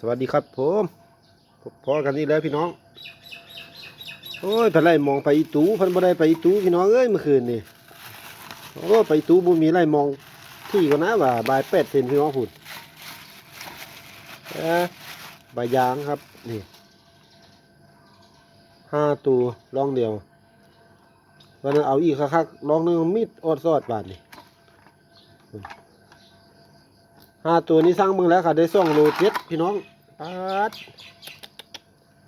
สวัสดีครับผมพอกันนี่แล้วพี่น้อง โอ้ยพันไล่มองไปอีตูเพันบ่ได้ไปอีตู้พี่น้องเอ้ยเมื่อคืนนี่โอ้ไปอีตู้บ่มีไล่มองที่ก่อนะว่าบายแปดเซนพี่น้องพูดเอ้บายางครับนี่ห้าตัวลองเดียววันนั้นเอาอีกคักๆลองหนึงมิดอดซอดบาทนี่ ห้าตัวนี้สร้างมึงแล้วค่ะ ได้ส่องโลเจ็ดพี่น้องปัด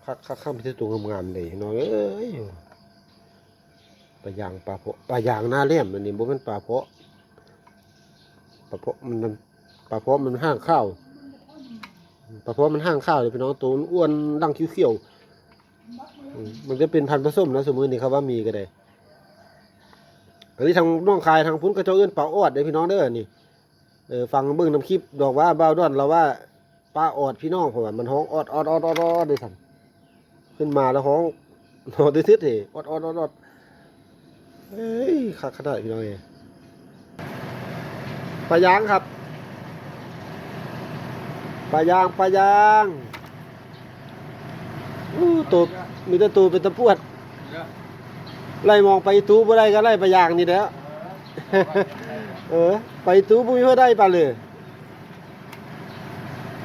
คักคักข้ามไปที่ตัวงามๆเลยพี่น้องเอ้ยปลายางปลาเพาะปลายางหน้าเลี่ยมอันนี้บ่เป็นปลาเพาะปลาเพาะมันปลาเพาะมันห้างข้าวปลาเพาะมันห้างข้าวเลยพี่น้องตัวมันอ้วนดังเขียวๆอืมมันจะเป็นพันธุ์ผสมนะสมมตินี่ครับว่ามีก็ได้อันนี้ทางน้องคายทางพุ้นกระเจ้าเอื้นปลาออดเด้อพี่น้องเด้อนี่ เออฟังเบิ่งน้ำคลิปดอกว่าบ้าวด้วนเราว่าป้าออดพี่น้องผมว่ามันห้องออดออดออดออดออดเลยสันขึ้นมาแล้วห้องนอนตื้อๆเถออดออดออดออดเฮ้ยขาดขนาดพี่น้องเองปลายางครับปลายางปลายางอู้ตัวมีแต่ตัวเป็นตะปวดไล่มองไปตู้บ่ได้ก็ไล่ปลายางนี่แหล้ว เออ ไปตู้บุ้ยเพื่อได้ปลาเลย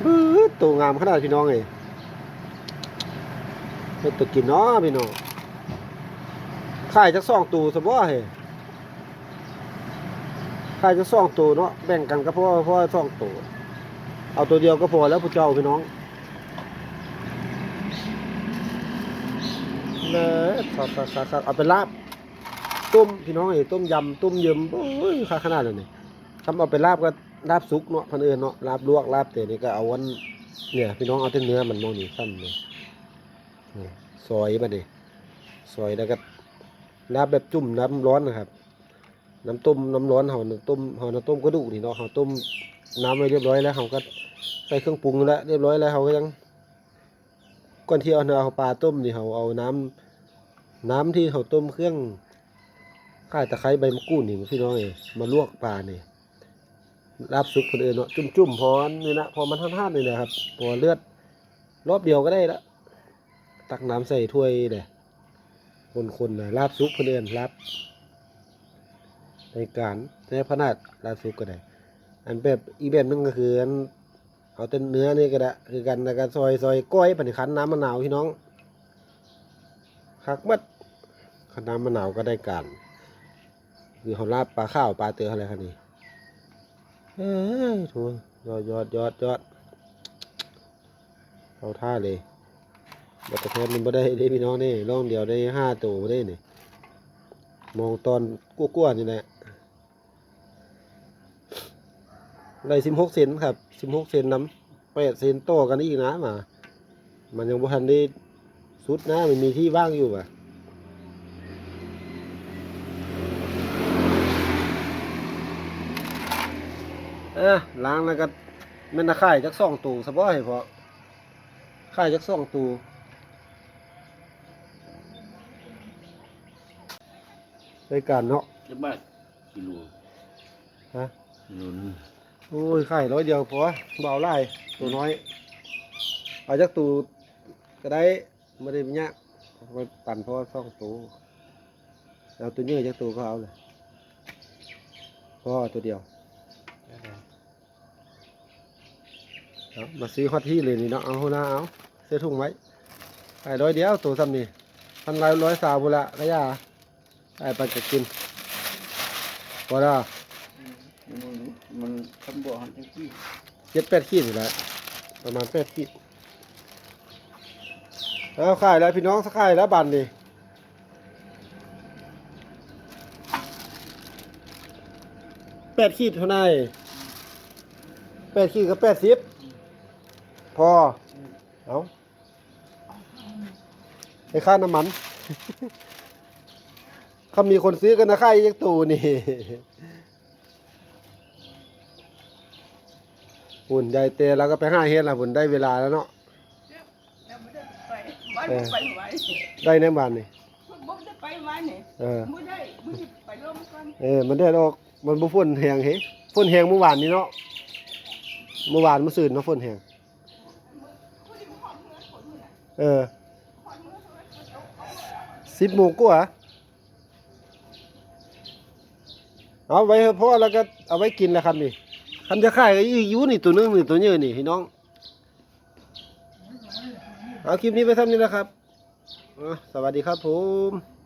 บื้อตัวงามขนาดพี่น้องเลยเฮ็ดตัวกินเนาะพี่น้องขายจักสองตัวสบ่เฮ้ขายจักสองตัวเนาะแบ่งกันก็พอพอสองตัวเอาตัวเดียวก็พอแล้วผู้เจ้าพี่น้องเลยครับครับครับขับเอาไปลาบ ต้มพี่น้องเอ้ต้มยำต้มเยิมโอ้ยค่าขนาดเลยนี่ทำเอาไปลาบก็ลาบสุกเนาะพันเอิญเนาะลาบลวกลาบเตะนี่ก็เอาวันเนี่ย พี่น้องเอาแต่เนื้อมันมองนี่ซ้ำเลยซอยมาดิซอยแล้วก็ลาบแบบจุ่มน้ำร้อนนะครับ น้ำต้มน้ำร้อนเขาน้ำต้มเขาน้ำต้มกระดูกนี่เนาะเขาต้มน้ำไว้เรียบร้อยแล้วเขาก็ใส่เครื่องปรุงแล้วเรียบร้อยแล้วเขาก็ยังก่อนที่เอาเนื้อเอาปลาต้มนี่เขาเอาน้ำน้ำที่เขาต้มเครื่อง ข่าตะไคร้ใบมะกรูดนี่พี่น้องเอยมาลวกปลาเนี่ยลาบซุปคนอื่นเนาะจุ่มๆพอนี่นะพอมันท่านๆนี่นะครับพอเลือดรอบเดียวก็ได้ละตักน้ำใส่ถ้วยเลยคนๆนะลาบซุปคนอื่นลาบในการในพนาดลาบซุปก็ได้ อันแบบอีแบบนึงก็คืออันเอาแต่เนื้อนี่ก็ได้คือกันแล้วก็ซอยซอยก้อยปันขันน้ำมะนาวพี่น้องคักมัดขันน้ำมะนาวก็ได้การ คือเขาลาบปลาข้าวปลาเตืออะไรครับนี่เอ้ยทูยอดยอดยอดยอดเอาท่าเลยบัตรแทนมันไม่ได้ได้พี่น้องนี่ร่องเดียวได้ห้าตัวบ่ได้นี่มองตอนกั้วๆนี่แหละได้สิบหกเซนครับสิบหกเซนน้ำแปดเซนต่อกันอีกนะมา มันยังบ่ทันได้สุดนะมันมีที่ว่างอยู่อะ เออล้างแล้วก็แม่นน่ะข่ายจักสองตูสบายพอข่ายจักสองตูรายการเนาะจะบ้านกิโลฮะกิโลนึงโอ้ยข่ายร้อยเดียวพอเบาไล่ตัวน้อยเอาจักตูก็ได้ไม่ได้ยากเอาไปปั่นเพราะว่าสองตูเอาตัวนี้จักตูก็เอาเลยเพราะเอาตัวเดียว เอา มาซื้อฮอตที่เลยนี่เนาะเอาหัวหน้าเอาเสื้อถุงไว้ไอ้ร้อยเดียวตัวซ้ำนี่พันร้อยร้อยสาวบุละก็ยาไอ้ไปจะกินพอแล้วมันมันคำบอกหันขี้เจ็ดแปดขีดอยู่แล้วประมาณแปดขีดเอาขายแล้วพี่น้องสักขายแล้วบันนี่แปดขีดเท่าไหร่แปดขีดกับแปดสิบ พอ เอาไอ้ค่าน้ำมัน เขามีคนซื้อกันนะค่ายยักตูนี่หุ่นใหญ่เตะแล้วก็ไปห้าเฮ็ดละหุ่นได้เวลาแล้วเนาะแล้วไม่ได้ไปบ้านบ่ไปไหวได้แน่บานนี่บ่ได้ไปไหวนี่เออบ่ได้บ่ได้ไปลมกันเออมันได้ออกมันบ่ฝนแหงเฮ้ฝนแหงเมื่อวานนี้เนาะเมื่อวานเมื่อซืนเนาะฝนแหงม เออสิบโมงกว่าเอาไว้เถอะพ่อแล้วก็เอาไว้กินแล้วครับนี่คันจะขายก็ยู่นี่ตัวนึงนี่ตัวเยอะนี่พี่น้อง เอาคลิปนี้ไปทำนี่นะครับสวัสดีครับผม